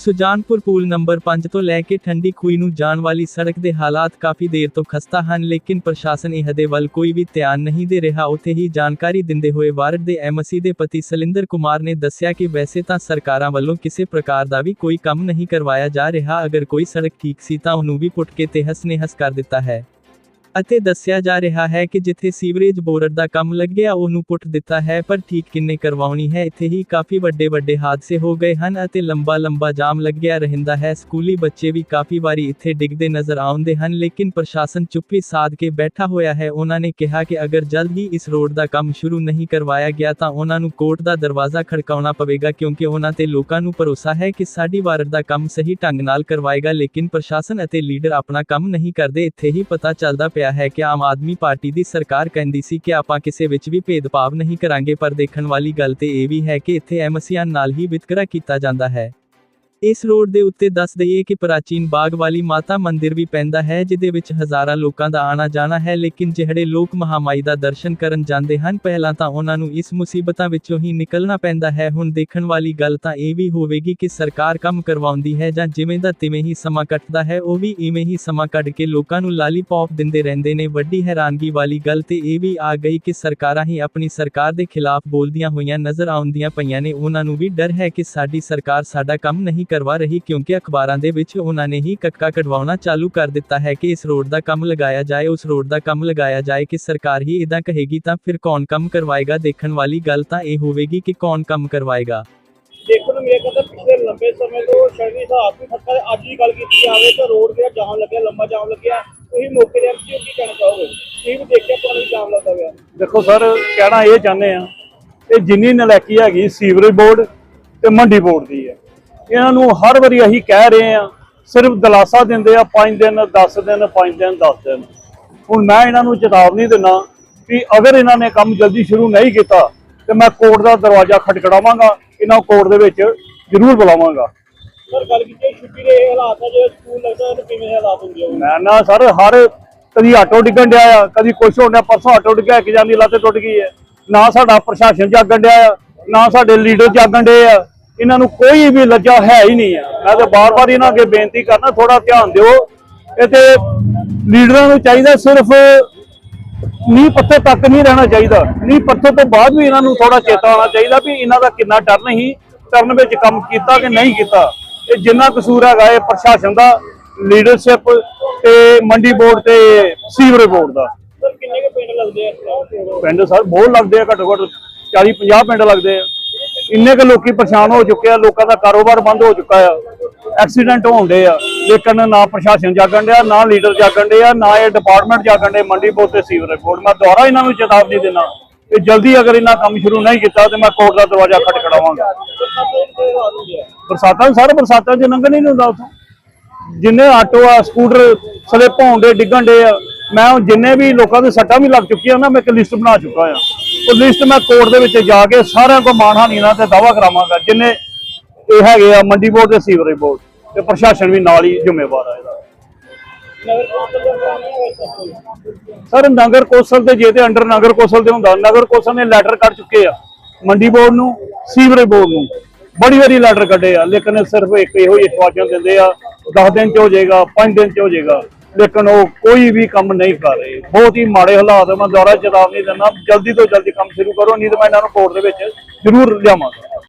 Sujanpur pool number 5 ਤੋਂ ਲੈ ਕੇ ਠੰਡੀ ਖੂਈ ਨੂੰ ਜਾਣ ਵਾਲੀ ਸੜਕ ਦੇ ਹਾਲਾਤ ਕਾਫੀ ਦੇਰ ਤੋਂ ਖਸਤਾ ਹਨ, ਲੇਕਿਨ ਪ੍ਰਸ਼ਾਸਨ ਇਹਦੇ ਵੱਲ ਕੋਈ ਵੀ ਧਿਆਨ ਨਹੀਂ ਦੇ ਰਿਹਾ। ਉੱਥੇ ਹੀ ਜਾਣਕਾਰੀ ਦਿੰਦੇ ਹੋਏ ਵਾਰਡ ਦੇ ਐਮਸੀ ਦੇ ਪਤੀ ਸਲਿੰਦਰ ਕੁਮਾਰ ਨੇ ਦੱਸਿਆ ਕਿ ਵੈਸੇ ਤਾਂ ਸਰਕਾਰਾਂ ਵੱਲੋਂ ਕਿਸੇ ਪ੍ਰਕਾਰ ਦਾ ਵੀ ਕੋਈ ਕੰਮ ਨਹੀਂ ਕਰਵਾਇਆ ਜਾ ਰਿਹਾ। ਅਗਰ ਕੋਈ ਸੜਕ ਠੀਕ ਸੀ ਤਾਂ ਉਹਨੂੰ ਵੀ ਪੁੱਟ ਕੇ ਤਹਿਸ ਨਹਿਸ ਕਰ ਦਿੱਤਾ ਹੈ। ਅਤੇ ਦੱਸਿਆ ਜਾ ਰਿਹਾ ਹੈ ਕਿ ਜਿੱਥੇ ਸੀਵਰੇਜ ਬੋਰਡ ਦਾ ਕੰਮ ਲੱਗਿਆ, ਉਹਨੂੰ ਪੁੱਟ ਦਿੱਤਾ ਹੈ, ਪਰ ਠੀਕ ਕਿੰਨੇ ਕਰਵਾਉਣੀ ਹੈ, ਇੱਥੇ ਹੀ ਕਾਫੀ ਵੱਡੇ ਵੱਡੇ ਹਾਦਸੇ ਹੋ ਗਏ ਹਨ ਅਤੇ ਲੰਬਾ ਲੰਬਾ ਜਾਮ ਲੱਗਿਆ ਰਹਿੰਦਾ ਹੈ। ਸਕੂਲੀ ਬੱਚੇ ਵੀ ਕਾਫੀ ਵਾਰੀ ਇੱਥੇ ਡਿੱਗਦੇ ਨਜ਼ਰ ਆਉਂਦੇ ਹਨ, ਲੇਕਿਨ ਪ੍ਰਸ਼ਾਸਨ ਚੁੱਪੀ ਸਾਧ ਕੇ ਬੈਠਾ ਹੋਇਆ ਹੈ। ਉਹਨਾਂ ਨੇ ਕਿਹਾ ਕਿ ਅਗਰ ਜਲਦ ਹੀ ਇਸ ਰੋਡ ਦਾ ਕੰਮ ਸ਼ੁਰੂ ਨਹੀਂ ਕਰਵਾਇਆ ਗਿਆ ਤਾਂ ਉਹਨਾਂ ਨੂੰ ਕੋਰਟ ਦਾ ਦਰਵਾਜ਼ਾ ਖੜਕਾਉਣਾ ਪਵੇਗਾ, ਕਿਉਂਕਿ ਉਹਨਾਂ ਤੇ ਲੋਕਾਂ ਨੂੰ ਭਰੋਸਾ ਹੈ ਕਿ ਸਾਡੀ ਵਾਰਡ ਦਾ ਕੰਮ ਸਹੀ ਢੰਗ ਨਾਲ ਕਰਵਾਏਗਾ, ਲੇਕਿਨ ਪ੍ਰਸ਼ਾਸਨ ਅਤੇ ਲੀਡਰ ਆਪਣਾ ਕੰਮ ਨਹੀਂ ਕਰਦੇ, ਇੱਥੇ ਹੀ ਪਤਾ ਚੱਲਦਾ ਪਿਆ ਹੈ ਕਿ ਆਮ ਆਦਮੀ ਪਾਰਟੀ ਦੀ ਸਰਕਾਰ ਕਹਿੰਦੀ ਸੀ ਕਿ ਆਪਾਂ ਕਿਸੇ ਵਿੱਚ ਵੀ ਭੇਦਭਾਵ ਨਹੀਂ ਕਰਾਂਗੇ, ਪਰ ਦੇਖਣ ਵਾਲੀ ਗੱਲ ਤੇ ਇਹ ਵੀ ਹੈ ਕਿ ਇੱਥੇ ਐਮਸੀਆਂ ਨਾਲ ਹੀ ਵਿਤਕਰਾ ਕੀਤਾ ਜਾਂਦਾ ਹੈ। ਇਸ ਰੋਡ ਦੇ ਉੱਤੇ ਦੱਸ ਦਈਏ ਕਿ ਪ੍ਰਾਚੀਨ ਬਾਗ ਵਾਲੀ ਮਾਤਾ ਮੰਦਿਰ ਵੀ ਪੈਂਦਾ ਹੈ, ਜਿਹਦੇ ਵਿੱਚ ਹਜ਼ਾਰਾਂ ਲੋਕਾਂ ਦਾ ਆਣਾ ਜਾਣਾ ਹੈ, ਲੇਕਿਨ ਜਿਹੜੇ ਲੋਕ ਮਹਾਮਾਈ ਦਾ ਦਰਸ਼ਨ ਕਰਨ ਜਾਂਦੇ ਹਨ, ਪਹਿਲਾਂ ਤਾਂ ਉਹਨਾਂ ਨੂੰ ਇਸ ਮੁਸੀਬਤਾਂ ਵਿੱਚੋਂ ਹੀ ਨਿਕਲਣਾ ਪੈਂਦਾ ਹੈ। ਹੁਣ ਦੇਖਣ ਵਾਲੀ ਗੱਲ ਤਾਂ ਇਹ ਵੀ ਹੋਵੇਗੀ ਕਿ ਸਰਕਾਰ ਕੰਮ ਕਰਵਾਉਂਦੀ ਹੈ ਜਾਂ ਜਿਵੇਂ ਦਾ ਤਿਵੇਂ ਹੀ ਸਮਾਂ ਕੱਟਦਾ ਹੈ, ਉਹ ਵੀ ਇਵੇਂ ਹੀ ਸਮਾਂ ਕੱਢ ਕੇ ਲੋਕਾਂ ਨੂੰ ਲਾਲੀਪੌਪ ਦਿੰਦੇ ਰਹਿੰਦੇ ਨੇ। ਵੱਡੀ ਹੈਰਾਨਗੀ ਵਾਲੀ ਗੱਲ ਤੇ ਇਹ ਵੀ ਆ ਗਈ ਕਿ ਸਰਕਾਰਾਂ ਹੀ ਆਪਣੀ ਸਰਕਾਰ ਦੇ ਖਿਲਾਫ ਬੋਲਦੀਆਂ ਹੋਈਆਂ ਨਜ਼ਰ ਆਉਂਦੀਆਂ ਪਈਆਂ ਨੇ। ਉਹਨਾਂ ਨੂੰ ਵੀ ਡਰ ਹੈ ਕਿ ਸਾਡੀ ਸਰਕਾਰ ਸਾਡਾ ਕੰਮ ਨਹੀਂ ਕਰਵਾ ਰਹੀ ਕਿਉਂਕਿ ਅਖਬਾਰਾਂ ਦੇ ਵਿੱਚ ਉਹਨਾਂ ਨੇ ਹੀ ਕੱਕਾ ਕਢਵਾਉਣਾ ਚਾਲੂ ਕਰ ਦਿੱਤਾ ਹੈ ਕਿ ਇਸ ਰੋਡ ਦਾ ਕੰਮ ਲਗਾਇਆ ਜਾਏ ਉਸ ਰੋਡ ਦਾ ਕੰਮ ਲਗਾਇਆ ਜਾਏ ਕਿ ਸਰਕਾਰ ਹੀ ਇਦਾਂ ਕਹੇਗੀ ਤਾਂ ਫਿਰ ਕੌਣ ਕੰਮ ਕਰਵਾਏਗਾ? ਦੇਖਣ ਵਾਲੀ ਗੱਲ ਤਾਂ ਇਹ ਹੋਵੇਗੀ ਕਿ ਕੌਣ ਕੰਮ ਕਰਵਾਏਗਾ। ਦੇਖਣ ਨੂੰ ਮੇਰੇ ਕਹਿੰਦਾ ਪਿਛਲੇ ਲੰਬੇ ਸਮੇਂ ਤੋਂ ਸ਼ਹਿਰੀ ਹਿਸਾਬ ਵੀ ਹੈ। ਅੱਜ ਦੀ ਗੱਲ ਕੀਤੀ ਜਾਵੇ ਤਾਂ ਰੋਡ ਜਿਹੜਾ ਜਾਮ ਲੱਗਿਆ ਲੰਬਾ ਜਾਮ ਲੱਗਿਆ। ਤੁਸੀਂ ਮੌਕੇ ਦੇ ਐਮਸੀ ਕੀ ਕਹਿਣਾ ਚਾਹੋਗੇ? ਤੁਸੀਂ ਵੀ ਦੇਖਿਆ ਤੁਹਾਨੂੰ ਜਾਮ ਲੱਗਦਾ ਪਿਆ? ਦੇਖੋ ਸਰ ਕਹਿਣਾ ਇਹ ਚਾਹੁੰਦੇ ਆ ਕਿ ਜਿੰਨੀ ਨਲਾਇਕੀ ਹੈਗੀ ਸੀਵਰੇਜ ਬੋਰਡ ਤੇ ਮੰਡੀ ਬੋਰਡ ਦੀ ਹੈ। ਇਹਨਾਂ ਨੂੰ ਹਰ ਵਾਰੀ ਅਸੀਂ ਕਹਿ ਰਹੇ ਆ ਸਿਰਫ ਦਲਾਸਾ ਦਿੰਦੇ ਆ 5 ਦਿਨ 10 ਦਿਨ 5 ਦਿਨ 10 ਦਿਨ। ਹੁਣ ਮੈਂ ਇਹਨਾਂ ਨੂੰ ਚੇਤਾਵਨੀ ਦਿੰਦਾ ਕਿ ਅਗਰ ਇਹਨਾਂ ਨੇ ਕੰਮ ਜਲਦੀ ਸ਼ੁਰੂ ਨਹੀਂ ਕੀਤਾ ਤੇ ਮੈਂ ਕੋਰਟ ਦਾ ਦਰਵਾਜ਼ਾ ਖਟਖੜਾਵਾਂਗਾ ਇਹਨਾਂ ਨੂੰ ਕੋਰਟ ਦੇ ਵਿੱਚ ਜ਼ਰੂਰ ਬੁਲਾਵਾਂਗਾ। ਸਰ ਗੱਲ ਕੀਤੀ ਛੁੱਟੀ ਦੇ ਹਾਲਾਤ ਆ ਜੇ ਸਕੂਲ ਲੱਗਦਾ ਤਾਂ ਕਿਵੇਂ ਹਾਲਾਤ ਹੁੰਦੇ ਹੋਣਗੇ ਮੈਂ ਨਾ ਸਰ ਹਰ ਕਦੀ ਆਟੋ ਡਿੱਗਣ ਡਿਆ ਆ ਕਦੀ ਕੁਛ ਹੋਣ ਡਿਆ ਪਰਸੋਂ ਆਟੋ ਡਿੱਗਿਆ ਇੱਕ ਜਾਂਦੀ ਲੱਤ ਟੁੱਟ ਗਈ ਹੈ। ਨਾ ਸਾਡਾ ਪ੍ਰਸ਼ਾਸਨ ਜਾਗਣ ਡਿਆ ਆ ਨਾ ਸਾਡੇ ਲੀਡਰ ਜਾਗਣ ਡੇ ਆ। ਇਹਨਾਂ ਨੂੰ ਕੋਈ ਵੀ ਲੱਜਾ ਹੈ ਹੀ ਨਹੀਂ ਆ। ਮੈਂ ਤੇ ਬਾਰ-ਬਾਰ ਇਹਨਾਂ ਅੱਗੇ ਬੇਨਤੀ ਕਰਨਾ ਥੋੜਾ ਧਿਆਨ ਦਿਓ। ਤੇ ਲੀਡਰਾਂ ਨੂੰ ਚਾਹੀਦਾ ਸਿਰਫ ਨੀਂਹ ਪੱਥਰ ਤੱਕ ਨਹੀਂ ਰਹਿਣਾ ਚਾਹੀਦਾ। ਨੀਂਹ ਪੱਥਰ ਤੋਂ ਬਾਅਦ ਵੀ ਇਹਨਾਂ ਨੂੰ ਥੋੜਾ ਚੇਤਾ ਆਉਣਾ ਚਾਹੀਦਾ ਵੀ ਇਹਨਾਂ ਦਾ ਕਿੰਨਾ ਟਰਨ ਹੀ ਟਰਨ ਵਿੱਚ ਕੰਮ ਕੀਤਾ ਕਿ ਨਹੀਂ ਕੀਤਾ। ਇਹ ਜਿੰਨਾ ਕਸੂਰ ਹੈਗਾ ਇਹ ਪ੍ਰਸ਼ਾਸਨ ਦਾ ਲੀਡਰਸ਼ਿਪ ਤੇ ਮੰਡੀ ਬੋਰਡ ਤੇ ਸੀਵਰੇਜ ਬੋਰਡ ਦਾ। ਸਰ ਕਿੰਨੇ ਕੁ ਪਿੰਡ ਲੱਗਦੇ ਆ ਪਿੰਡ ਸਰ ਬਹੁਤ ਲੱਗਦੇ ਆ ਘੱਟੋ ਘੱਟ 40 50 ਪਿੰਡ ਲੱਗਦੇ ਆ। ਇੰਨੇ ਕੁ ਲੋਕੀ ਪਰੇਸ਼ਾਨ ਹੋ ਚੁੱਕੇ ਆ, ਲੋਕਾਂ ਦਾ ਕਾਰੋਬਾਰ ਬੰਦ ਹੋ ਚੁੱਕਾ ਆ। ਐਕਸੀਡੈਂਟ ਹੋਣਦੇ ਆ। ਲੇਕਿਨ ਨਾ ਪ੍ਰਸ਼ਾਸਨ ਜਾਗਣ ਡਿਆ, ਨਾ ਲੀਡਰ ਜਾਗਣ ਡਿਆ ਨਾ ਇਹ ਡਿਪਾਰਟਮੈਂਟ ਜਾਗਣ ਡੇ ਮੰਡੀ ਬੋਰਡ ਤੇ ਸੀਵਰ ਬੋਰਡ ਮੈਂ ਦੁਬਾਰਾ ਇਹਨਾਂ ਨੂੰ ਚੇਤਾਵਨੀ ਦੇਣਾ ਕਿ ਜਲਦੀ ਅਗਰ ਇਹਨਾਂ ਕੰਮ ਸ਼ੁਰੂ ਨਹੀਂ ਕੀਤਾ ਤੇ ਮੈਂ ਕੋਰਟ ਦਾ ਦਰਵਾਜ਼ਾ ਖਟਖੜਾਵਾਂਗਾ ਬਰਸਾਤਾਂ ਦੇ ਇਹ ਬਰਸਾਤਾਂ 'ਚ ਸਾਰੇ ਬਰਸਾਤਾਂ 'ਚ ਲੰਘਣ ਹੀ ਨਹੀਂ ਹੁੰਦਾ ਉੱਥੋਂ। ਜਿੰਨੇ ਆਟੋ ਆ, ਸਕੂਟਰ ਸਲਿੱਪ ਹੋਣ ਦੇ ਡਿੱਗਣ ਦੇ ਆ, ਮੈਂ ਜਿੰਨੇ ਵੀ ਲੋਕਾਂ ਦੇ ਸੱਟਾਂ ਵੀ ਲੱਗ ਚੁੱਕੀਆਂ ਨਾ, ਮੈਂ ਇੱਕ ਲਿਸਟ ਬਣਾ ਚੁੱਕਾ ਆ। ਉਹ ਲਿਸਟ ਮੈਂ ਕੋਰਟ ਦੇ ਵਿੱਚ ਜਾ ਕੇ ਸਾਰਿਆਂ ਕੋ ਮਾਨਹਾਨੀ ਨਾਲ ਤੇ ਦਾਵਾ ਕਰਾਵਾਂਗਾ, ਜਿੰਨੇ ਇਹ ਹੈਗੇ ਆ, ਮੰਡੀ ਬੋਰਡ ਤੇ ਸੀਵਰੇਜ ਬੋਰਡ ਤੇ ਪ੍ਰਸ਼ਾਸਨ ਵੀ ਨਾਲ ਹੀ ਜ਼ਿੰਮੇਵਾਰ ਆ ਇਹਦਾ। ਸਰ, ਨਗਰ ਕੌਂਸਲ ਦੇ ਜੇ ਤੇ ਅੰਡਰ ਨਗਰ ਕੌਂਸਲ ਦੇ ਹੁੰਦਾ, ਨਗਰ ਕੌਂਸਲ ਨੇ ਲੈਟਰ ਕੱਢ ਚੁੱਕੇ ਆ, ਮੰਡੀ ਬੋਰਡ ਨੂੰ, ਸੀਵਰੇਜ ਬੋਰਡ ਨੂੰ। ਬੜੀ ਵਾਰੀ ਲੈਟਰ ਕੱਢੇ ਆ, ਲੇਕਿਨ ਸਿਰਫ ਇੱਕ ਇਹੋ ਹੀ ਇਤਵਾਜਨ ਦਿੰਦੇ ਆ 10 ਦਿਨ ਚ ਹੋ ਜਾਏਗਾ 5 ਦਿਨ ਚ ਹੋ ਜਾਏਗਾ। ਲੇਕਿਨ ਉਹ ਕੋਈ ਵੀ ਕੰਮ ਨਹੀਂ ਕਰ ਰਹੇ। ਬਹੁਤ ਹੀ ਮਾੜੇ ਹਾਲਾਤ ਹੈ ਮੈਂ ਦੁਆਰਾ ਚੇਤਾਵਨੀ ਦਿੰਦਾ। ਜਲਦੀ ਤੋਂ ਜਲਦੀ ਕੰਮ ਸ਼ੁਰੂ ਕਰੋ, ਨਹੀਂ ਤਾਂ ਮੈਂ ਇਹਨਾਂ ਨੂੰ ਕੋਰਟ ਦੇ ਵਿੱਚ ਜ਼ਰੂਰ ਲਿਆਵਾਂਗਾ।